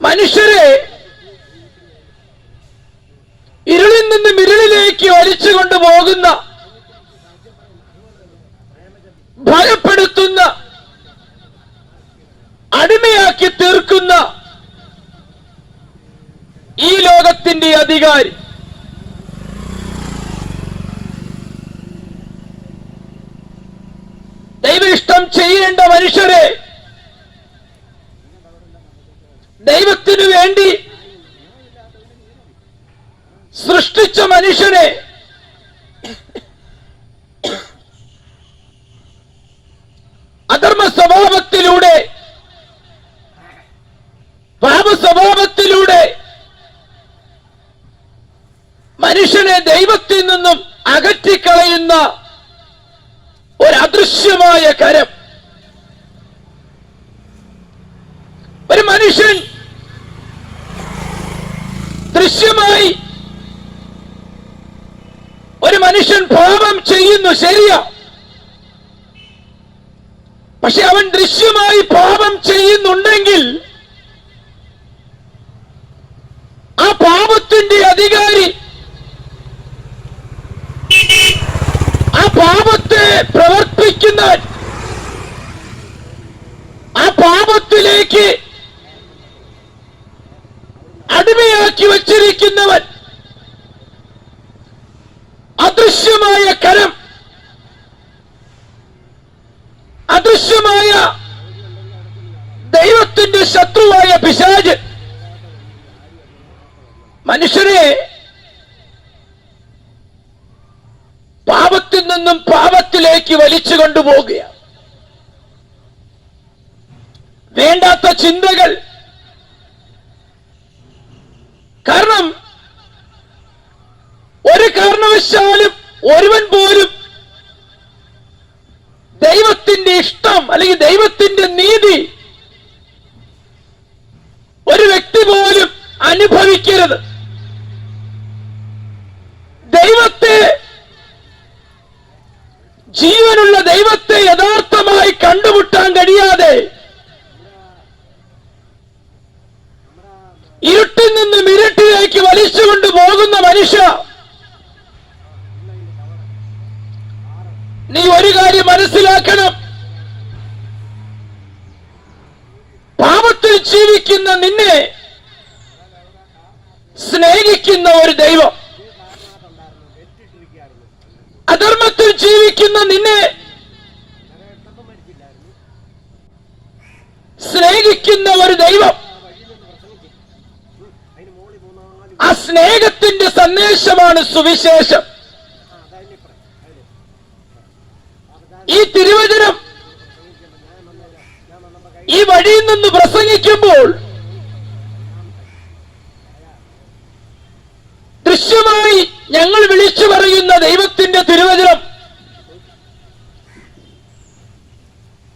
മനുഷ്യരെ ഇരുളിൽ നിന്നും ഇരുളിലേക്ക് വലിച്ചു കൊണ്ടുപോകുന്ന ഭയപ്പെടുത്തുന്ന അടിമയാക്കി തീർക്കുന്ന ഈ ലോകത്തിന്റെ അധികാരി ദൈവ ഇഷ്ടം ചെയ്യേണ്ട മനുഷ്യരെ ദൈവത്തിനു വേണ്ടി സൃഷ്ടിച്ച മനുഷ്യനെ അധർമ്മ സ്വഭാവത്തിലൂടെ പാപ സ്വഭാവത്തിലൂടെ മനുഷ്യനെ ദൈവത്തിൽ നിന്നും അകറ്റിക്കളയുന്ന ഒരു കരം. ഒരു മനുഷ്യൻ ദൃശ്യമായി ഒരു മനുഷ്യൻ പാപം ചെയ്യുന്നു ശരിയാ. പക്ഷെ അവൻ ദൃശ്യമായി പാപം ചെയ്യുന്നുണ്ടെങ്കിൽ ആ പാപത്തിന്റെ അധികാരി ആ പാപത്തെ പ്രവർത്തിക്കുന്ന ആ പാപത്തിലേക്ക് അടിമയാക്കി വച്ചിരിക്കുന്നവൻ അദൃശ്യമായ കരം അദൃശ്യമായ ദൈവത്തിന്റെ ശത്രുവായ പിശാജ് മനുഷ്യരെ പാപത്തിൽ നിന്നും പാപത്തിലേക്ക് വലിച്ചു കൊണ്ടുപോകുകയാണ് വേണ്ടാത്ത ചിന്തകൾ. കാരണം ഒരു കാരണവശാലും ഒരുവൻ പോലും ദൈവത്തിന്റെ ഇഷ്ടം അല്ലെങ്കിൽ ദൈവത്തിന്റെ നീതി ഒരു വ്യക്തി പോലും അനുഭവിക്കരുത് ദൈവത്തെ ജീവനുള്ള ദൈവത്തെ യഥാർത്ഥമായി കണ്ടുമുട്ടാൻ കഴിയാതെ ഇരുട്ടിൽ നിന്നും ഇരുട്ടിലേക്ക് വലിച്ചുകൊണ്ട് പോകുന്ന മനുഷ്യ നീ ഒരു കാര്യം മനസ്സിലാക്കണം പാപത്തിൽ ജീവിക്കുന്ന നിന്നെ സ്നേഹിക്കുന്ന ഒരു ദൈവം. അധർമ്മത്തിൽ ജീവിക്കുന്ന നിന്നെ സ്നേഹിക്കുന്ന ഒരു ദൈവം. ആ സ്നേഹത്തിന്റെ സന്ദേശമാണ് സുവിശേഷം. ഈ തിരുവചനം ഈ വഴിയിൽ നിന്ന് പ്രസംഗിക്കുമ്പോൾ ദൃശ്യമായി ഞങ്ങൾ വിളിച്ചു പറയുന്ന ദൈവത്തിന്റെ തിരുവചനം.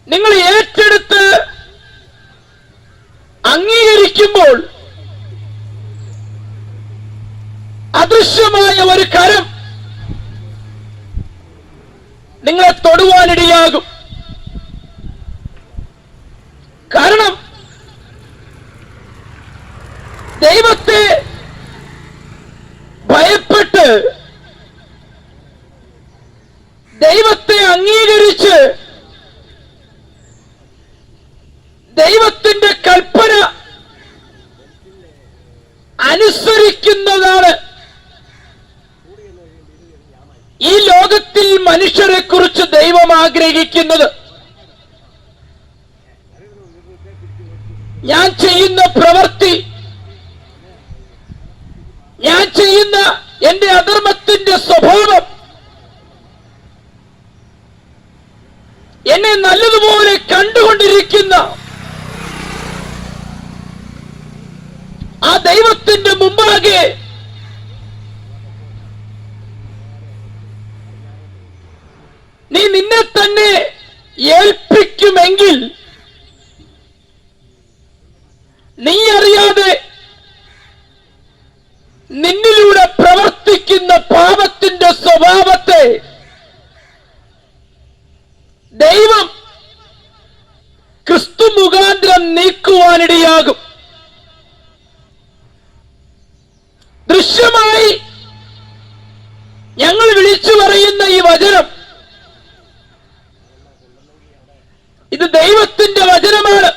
നിങ്ങൾ ഏറ്റെടുത്ത് അംഗീകരിക്കുമ്പോൾ അദൃശ്യമായ ഒരു കരം നിങ്ങളെ തൊടുവാനിടയാകും കാരണം ദൈവത്തെ ഭയപ്പെട്ട് ദൈവത്തെ അംഗീകരിച്ച് ദൈവത്തിന്റെ കൽപ്പന അനുസരിക്കുന്നതാണ്. ഈ ലോകത്തിൽ മനുഷ്യരെ കുറിച്ച് ദൈവം ആഗ്രഹിക്കുന്നത്. ഞാൻ ചെയ്യുന്ന പ്രവൃത്തി ഞാൻ ചെയ്യുന്ന എന്റെ അധർമ്മത്തിന്റെ നല്ലതുപോലെ കണ്ടുകൊണ്ടിരിക്കുന്ന ആ ദൈവത്തിന്റെ മുമ്പാകെ വഴിയാകും ദൃശ്യമായി ഞങ്ങൾ വിളിച്ചു പറയുന്ന ഈ വചനം ഇത് ദൈവത്തിന്റെ വചനമാണ്.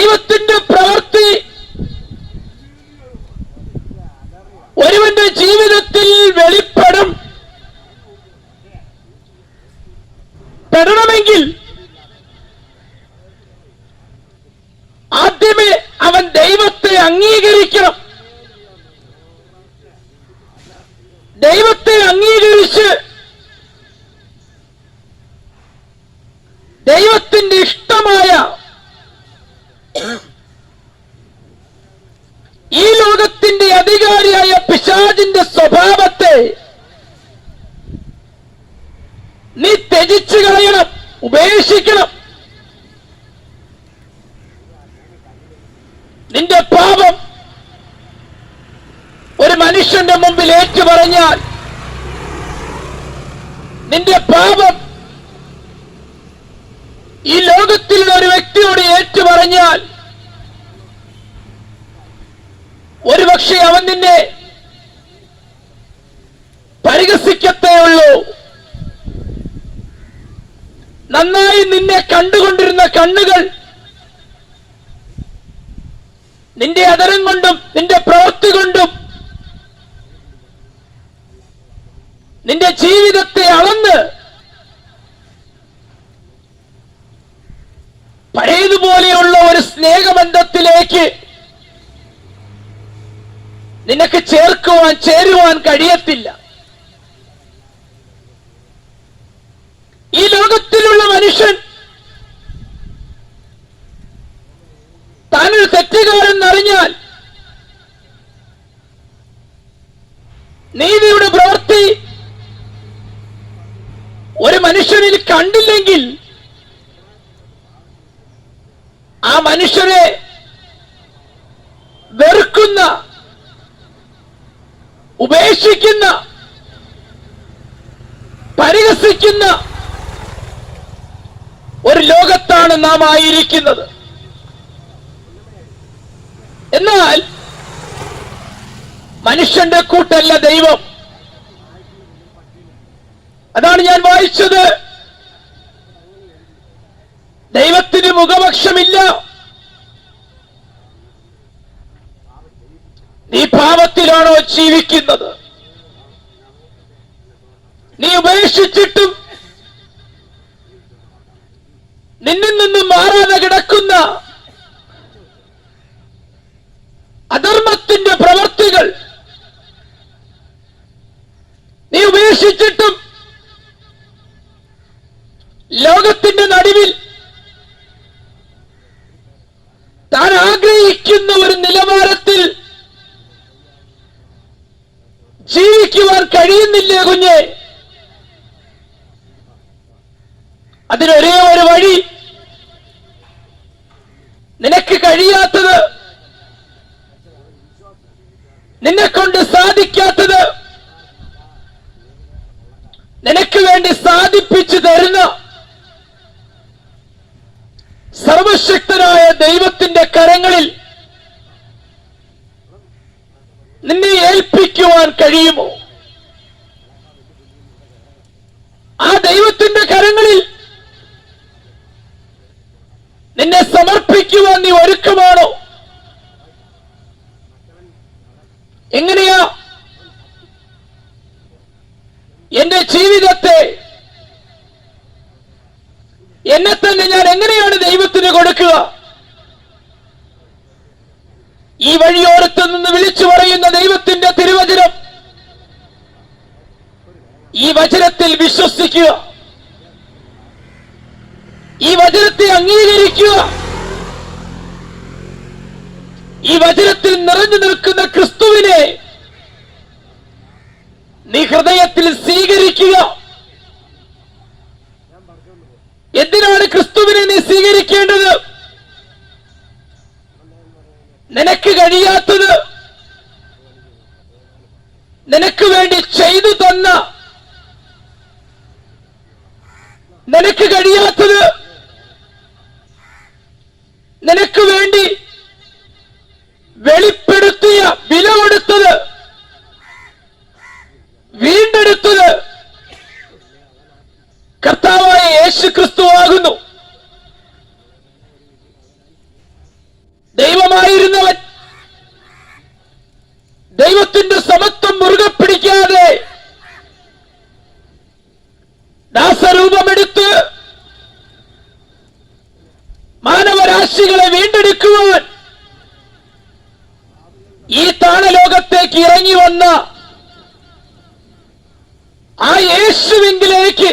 ദൈവത്തിന്റെ പ്രവൃത്തി ഒരുവന്റെ ജീവിതത്തിൽ വെളിപ്പെടും. പെടണമെങ്കിൽ ആദ്യമേ അവൻ ദൈവത്തെ അംഗീകരിക്കണം. ദൈവത്തെ അംഗീകരിച്ച് ദൈവത്തിന്റെ ഇഷ്ടമായ ഈ ലോകത്തിന്റെ അധികാരിയായ പിശാചിന്റെ സ്വഭാവത്തെ നീ ത്യജിച്ചു കളയണം ഉപേക്ഷിക്കണം. നിന്റെ പാപം ഒരു മനുഷ്യന്റെ മുമ്പിൽ ഏറ്റു പറഞ്ഞാൽ നിന്റെ പാപം ഈ ലോകത്തിലുള്ള ഒരു വ്യക്തിയോട് ഏറ്റു പറഞ്ഞാൽ ഒരുപക്ഷെ അവൻ നിന്നെ പരിഹസിക്കത്തേ ഉള്ളൂ നന്നായി നിന്നെ കണ്ടുകൊണ്ടിരുന്ന കണ്ണുകൾ നിന്റെ അതരം കൊണ്ടും നിന്റെ പ്രവൃത്തി കൊണ്ടും നിന്റെ ജീവിതത്തെ അളന്ന് പഴയതുപോലെയുള്ള ഒരു സ്നേഹബന്ധത്തിലേക്ക് നിനക്ക് ചേർക്കുവാൻ ചേരുവാൻ കഴിയത്തില്ല ഈ ലോകത്തിലുള്ള മനുഷ്യൻ താനൊരു തെറ്റുകാരെന്നറിഞ്ഞാൽ നീതിയുടെ പ്രവൃത്തി ഒരു മനുഷ്യനിൽ കണ്ടില്ലെങ്കിൽ ആ മനുഷ്യരെ വെറുക്കുന്ന ഉപേക്ഷിക്കുന്ന പരിഹസിക്കുന്ന ഒരു ലോകത്താണ് നാം ആയിരിക്കുന്നത്. എന്നാൽ മനുഷ്യന്റെ കൂട്ടല്ല ദൈവം. അതാണ് ഞാൻ വായിച്ചത്. ദൈവത്തിന് മുഖപക്ഷമില്ല. നീ പാപത്തിലാണോ ജീവിക്കുന്നത്? നീ ഉപേക്ഷിച്ചിട്ടും നിന്നിൽ നിന്ന് മാറാതെ കിടക്കുന്ന അധർമ്മത്തിന്റെ പ്രവർത്തികൾ നീ ഉപേക്ഷിച്ചിട്ടും ലോകത്തിന്റെ നടുവിൽ താൻ ആഗ്രഹിക്കുന്ന ഒരു നിലവാരത്തിൽ ജീവിക്കുവാൻ കഴിയുന്നില്ലേ കുഞ്ഞെ? നിന്നെ കൊണ്ട് സാധിക്കാത്തത് നിനക്ക് വേണ്ടി സാധിപ്പിച്ചു തരുന്ന സർവശക്തനായ ദൈവത്തിന്റെ കരങ്ങളിൽ നിന്നെ ഏൽപ്പിക്കുവാൻ കഴിയുമോ? ആ ദൈവത്തിന്റെ കരങ്ങളിൽ നിന്നെ സമർപ്പിക്കുവാൻ നീ ഒരുക്കമാണോ? അംഗീകരിക്കുക. ഈ വചനത്തെ അംഗീകരിക്കുക. ഈ വചനത്തിൽ നിറഞ്ഞു നിൽക്കുന്ന ക്രിസ്തുവിനെ നീ ഹൃദയത്തിൽ സ്വീകരിക്കുക. എന്തിനാണ് ക്രിസ്തുവിനെ നീ സ്വീകരിക്കേണ്ടത്? നിനക്ക് കഴിയാ വില കൊടുത്തത്. വീണ്ടെടുത്തത്. കർത്താവായ യേശു ക്രിസ്തുവാകുന്നു ദൈവമായിരുന്നവൻ. ദൈവത്തിന്റെ വന്ന ആ യേശുവിങ്കിലേക്ക്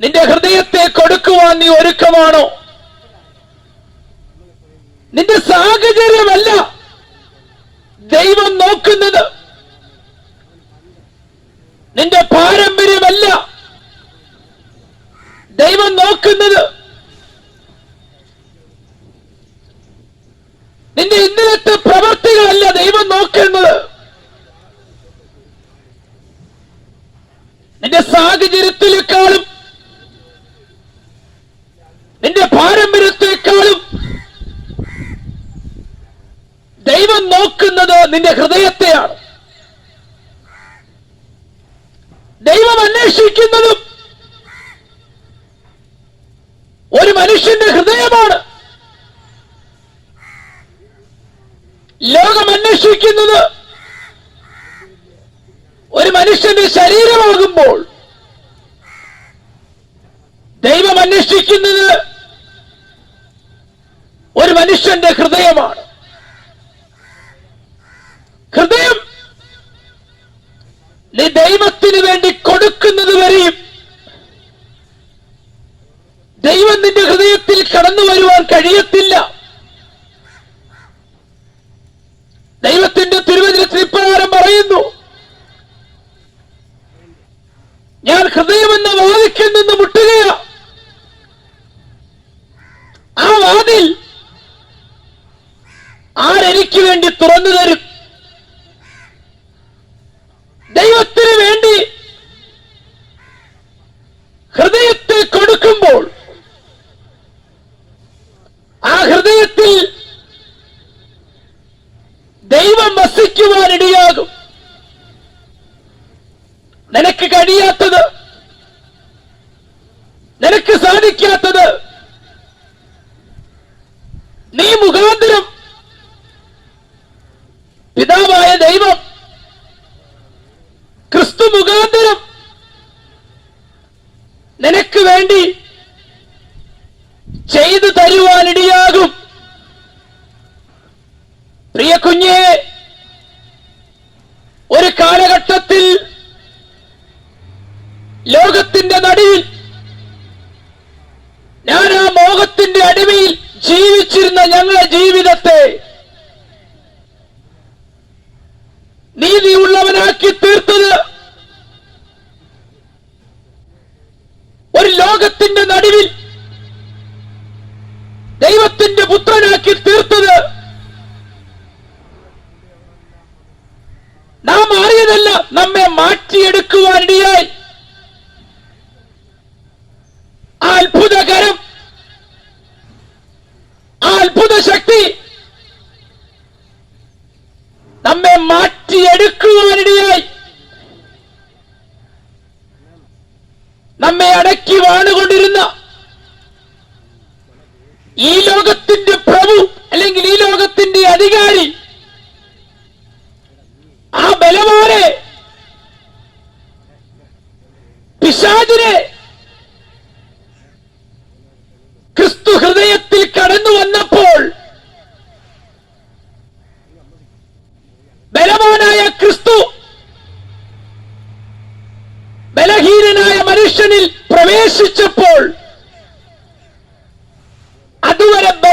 നിന്റെ ഹൃദയത്തെ കൊടുക്കുവാൻ നീ ഒരുക്കമാണോ? നിന്റെ സാഹചര്യമല്ല ദൈവം നോക്കുന്നത് നിന്റെ പാരമ്പര്യമല്ല ദൈവം നോക്കുന്നത് നിന്റെ ഇന്നലത്തെ പ്രവർത്തികളല്ല ദൈവം നോക്കുന്നത് നിന്റെ സാഹചര്യത്തിലേക്കാളും നിന്റെ പാരമ്പര്യത്തെക്കാളും ദൈവം നോക്കുന്നത് നിന്റെ ഹൃദയത്തെയാണ്. ദൈവം അന്വേഷിക്കുന്നതും ഒരു മനുഷ്യന്റെ ഹൃദയമാണ്. ലോകം അന്വേഷിക്കുന്നത് ഒരു മനുഷ്യന്റെ ശരീരമാകുമ്പോൾ ദൈവം അന്വേഷിക്കുന്നത് ഒരു മനുഷ്യന്റെ ഹൃദയമാണ്. ഹൃദയം നീ ദൈവത്തിന് വേണ്ടി കൊടുക്കുന്നത് വരെയും ദൈവം നിന്റെ ഹൃദയത്തിൽ കടന്നു വരുവാൻ കഴിയത്തില്ല. ദൈവത്തിന്റെ തിരുവചനത്തിൽ ഇപ്രകാരം പറയുന്നു ഞാൻ ഹൃദയമെന്ന വാതിക്കൽ നിന്ന് മുട്ടുകയാ ആ വാതിൽ ആരെനിക്ക് വേണ്ടി തുറന്നു തരും ദൈവത്തിന് വേണ്ടി ഹൃദയത്തെ കൊടുക്കുമ്പോൾ ആ ഹൃദയത്തിൽ ദൈവം വസിക്കുവാൻ ഇടയാകും നിനക്ക് കഴിയാത്തത് നിനക്ക് സാധിക്കാത്തത് നീ മുഖാന്തരം പിതാവായ ദൈവം ക്രിസ്തു മുഖാന്തരം നിനക്ക് വേണ്ടി ചെയ്തു തരുവാനിടയാകും. പ്രിയ കുഞ്ഞെ ഒരു കാലഘട്ടത്തിൽ ലോകത്തിന്റെ നടുവിൽ ഞാൻ ആ മോഹത്തിന്റെ അടിമയിൽ ജീവിച്ചിരുന്ന ഞങ്ങളുടെ ജീവിതത്തെ നീതിയുള്ളവനാക്കി തീർത്തത് ഒരു ലോകത്തിന്റെ നടുവിൽ ദൈവത്തിന്റെ പുത്രനാക്കി തീർത്തത് നാം മാറിയതല്ല നമ്മെ മാറ്റിയെടുക്കുവാനിടയായി ആ അത്ഭുതകരം ആ അത്ഭുത ശക്തി നമ്മെ മാറ്റിയെടുക്കുവാനിടയായി നമ്മെ അടക്കി വാണുകൊണ്ടിരുന്ന ഈ ലോകത്തിന്റെ പ്രഭു അല്ലെങ്കിൽ ഈ ലോകത്തിന്റെ അധികാരി ആ ബലമോനെ പിശാചിനെ ക്രിസ്തു ഹൃദയത്തിൽ കടന്നു വന്നപ്പോൾ ബലവാനായ ക്രിസ്തു ബലഹീനനായ മനുഷ്യനിൽ പ്രവേശിച്ചപ്പോൾ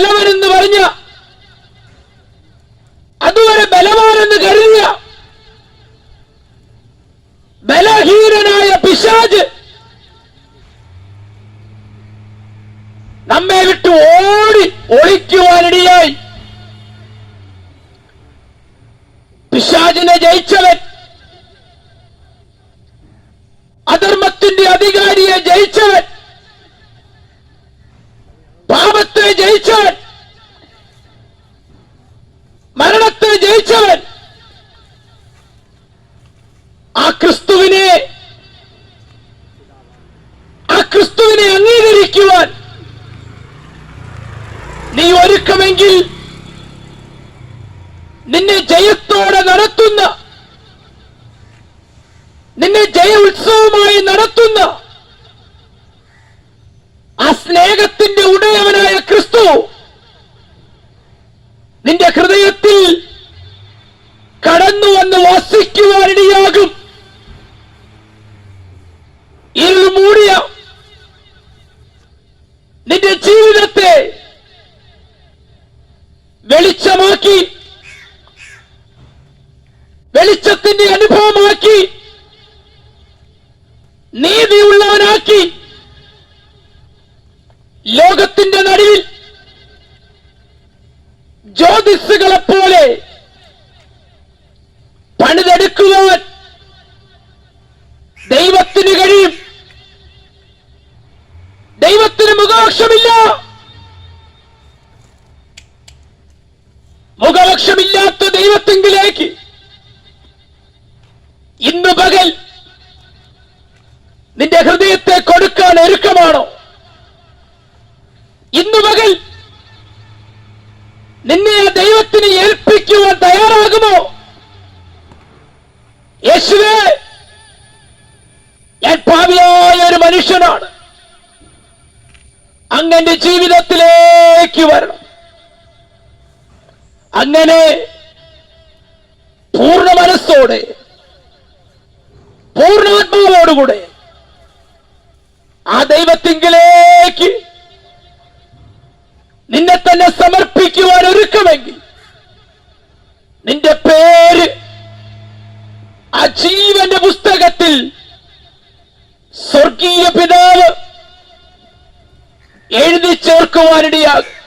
അതുവരെ ബലവനെന്ന് പറഞ്ഞ. അതുവരെ ബലവാനെന്ന് കരുതിയ. ബലഹീനനായ പിശാജ് നമ്മെ വിട്ട് ഓടി ഒളിക്കുവാനിടയായി പിശാജിനെ ജയിച്ചവൻ അധർമ്മത്തിന്റെ അധികാരിയെ ജയിച്ചവൻ പാപത്തെ ജയിച്ചവൻ. മരണത്തെ ജയിച്ചവൻ ആ ക്രിസ്തുവിനെ ആ ക്രിസ്തുവിനെ അംഗീകരിക്കുവാൻ നീ ഒരുക്കമെങ്കിൽ നിന്നെ ജയത്തോടെ നടത്തുന്ന നിന്നെ ജയ ഉത്സവമായി നടത്തുന്ന ആ സ്നേഹത്തിന്റെ ഉടയവനായ ക്രിസ്തു നിന്റെ ഹൃദയത്തിൽ കടന്നു വന്ന് വസിക്കുവാനിടയാകും ഇരുൾ മൂടിയ നിന്റെ ജീവിതത്തെ വെളിച്ചമാക്കി വെളിച്ചത്തിന്റെ അനുഭവമാക്കി നീതിയുള്ളവനാക്കി ലോകത്തിന്റെ നടുവിൽ ജ്യോതിസുകളെ പോലെ പണിതെടുക്കുവാൻ ദൈവത്തിന് കഴിയും ദൈവത്തിന് മുഖലക്ഷമില്ലാത്ത ദൈവത്തെങ്കിലേക്ക് ഇന്ന് പകൽ നിന്റെ ഹൃദയത്തെ കൊടുക്കാൻ ഒരുക്കമാണോ? ഇന്ന് പകൽ നിന്നെ ദൈവത്തിന് ഏൽപ്പിക്കുവാൻ തയ്യാറാകുമോ? യേശുവേ ഞാൻ പാവിയായ ഒരു മനുഷ്യനാണ്. അങ്ങന്റെ ജീവിതത്തിലേക്ക് വരണം. അങ്ങനെ പൂർണ മനസ്സോടെ പൂർണാത്മാവോടുകൂടെ ആ ദൈവത്തിങ്കിലേക്ക് നിന്നെ തന്നെ സമർപ്പിക്കുവാൻ ഒരുക്കമെങ്കിൽ നിന്റെ പേര് ആ ജീവന്റെ പുസ്തകത്തിൽ സ്വർഗീയ പിതാവ് എഴുതി ചേർക്കുവാനിടയാകും